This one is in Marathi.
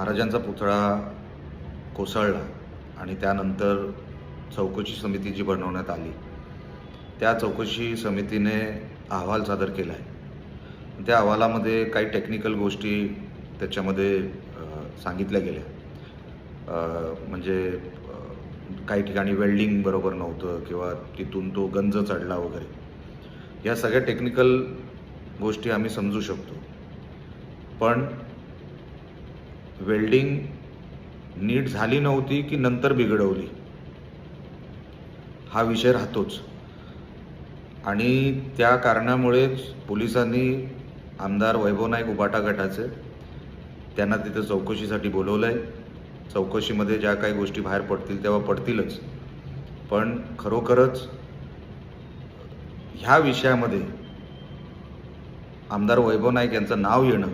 महाराजांचा पुतळा कोसळला आणि त्यानंतर चौकशी समिती जी बनवण्यात आली त्या चौकशी समितीने अहवाल सादर केला आहे त्या अहवालामध्ये काही टेक्निकल गोष्टी त्याच्यामध्ये सांगितल्या गेल्या. म्हणजे काही ठिकाणी वेल्डिंग बरोबर नव्हतं किंवा तिथून तो गंज चढला वगैरे. या सगळ्या टेक्निकल गोष्टी आम्ही समजू शकतो. पण वेल्डिंग नीट झाली नव्हती की नंतर बिघडवली? हा विषय राहतोच. आणि त्या कारणामुळेच पोलिसांनी आमदार वैभव नाईक उबाटा गटाचे त्यांना तिथं चौकशीसाठी बोलवलं आहे चौकशीमध्ये ज्या काही गोष्टी बाहेर पडतील तेव्हा पडतीलच. पण खरोखरच ह्या विषयामध्ये आमदार वैभव नाईक यांचं नाव येणं